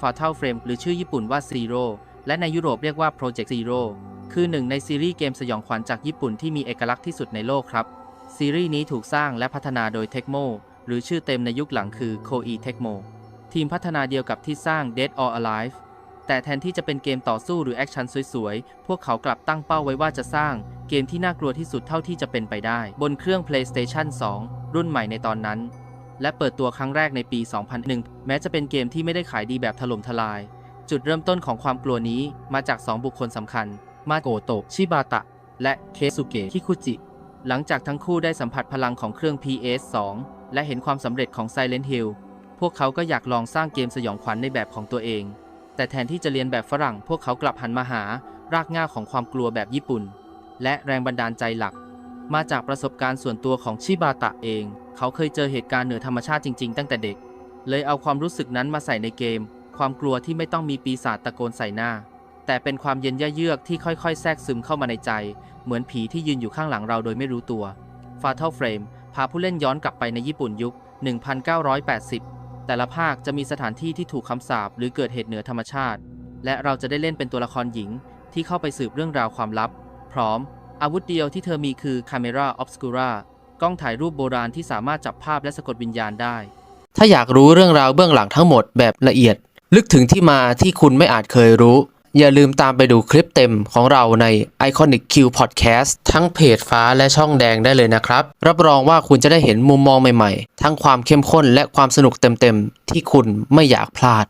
Fatal Frame หรือชื่อญี่ปุ่นว่า Zero และในยุโรปเรียกว่า Project Zero คือหนึ่งในซีรีส์เกมสยองขวัญจากญี่ปุ่นที่มีเอกลักษณ์ที่สุดในโลกครับ ซีรีส์นี้ถูกสร้างและพัฒนาโดย Tecmo หรือชื่อเต็มในยุคหลังคือ Koei Tecmo ทีมพัฒนาเดียวกับที่สร้าง Dead or Alive แต่แทนที่จะเป็นเกมต่อสู้หรือแอคชั่นสวยๆ พวกเขากลับตั้งเป้าไว้ว่าจะสร้างเกมที่น่ากลัวที่สุดเท่าที่จะเป็นไปได้ บนเครื่อง PlayStation 2 รุ่นใหม่ในตอนนั้น และเปิดตัวครั้งแรกในปี 2001 แม้จะเป็นเกมที่ไม่ได้ขายดีแบบถล่มทลาย จุดเริ่มต้นของความกลัวนี้มาจาก 2 บุคคลสำคัญ มาโกโตะ ชิบาตะ และเคสุเกะ คิคุจิ หลังจากทั้งคู่ได้สัมผัสพลังของเครื่อง PS2 และเห็นความสำเร็จของ Silent Hill พวกเขาก็อยากลองสร้างเกมสยองขวัญในแบบของตัวเอง แต่แทนที่จะเรียนแบบฝรั่ง พวกเขากลับหันมาหารากง้าของความกลัวแบบญี่ปุ่น และแรงบันดาลใจหลัก มาจากประสบการณ์ส่วนตัวของชิบาตะเอง เขาเคยเจอเหตุการณ์เหนือธรรมชาติจริงๆ ตั้งแต่เด็ก เลยเอาความรู้สึกนั้นมาใส่ในเกม ความกลัวที่ไม่ต้องมีปีศาจตะโกนใส่หน้า แต่เป็นความเย็นยเยือกที่ค่อยๆ แทรกซึมเข้ามาในใจ เหมือนผีที่ยืนอยู่ข้างหลังเราโดยไม่รู้ตัว Fatal Frame พาผู้เล่นย้อนกลับไปในญี่ปุ่นยุค 1980 แต่ละภาคจะมีสถานที่ที่ถูกคำสาปหรือเกิดเหตุเหนือธรรมชาติ และเราจะได้เล่นเป็นตัวละครหญิง ที่เข้าไปสืบเรื่องราวความลับ พร้อม อาวุธเดียวที่เธอมีคือ Camera Obscura กล้องถ่ายรูปโบราณที่สามารถจับภาพและสะกดวิญญาณได้ ถ้าอยากรู้เรื่องราวเบื้องหลังทั้งหมดแบบละเอียด ลึกถึงที่มาที่คุณไม่อาจเคยรู้ อย่าลืมตามไปดูคลิปเต็มของเราใน Iconic Q Podcast ทั้งเพจฟ้าและช่องแดงได้เลยนะครับ รับรองว่าคุณจะได้เห็นมุมมองใหม่ๆ ทั้งความเข้มข้นและความสนุกเต็มๆ ที่คุณไม่อยากพลาด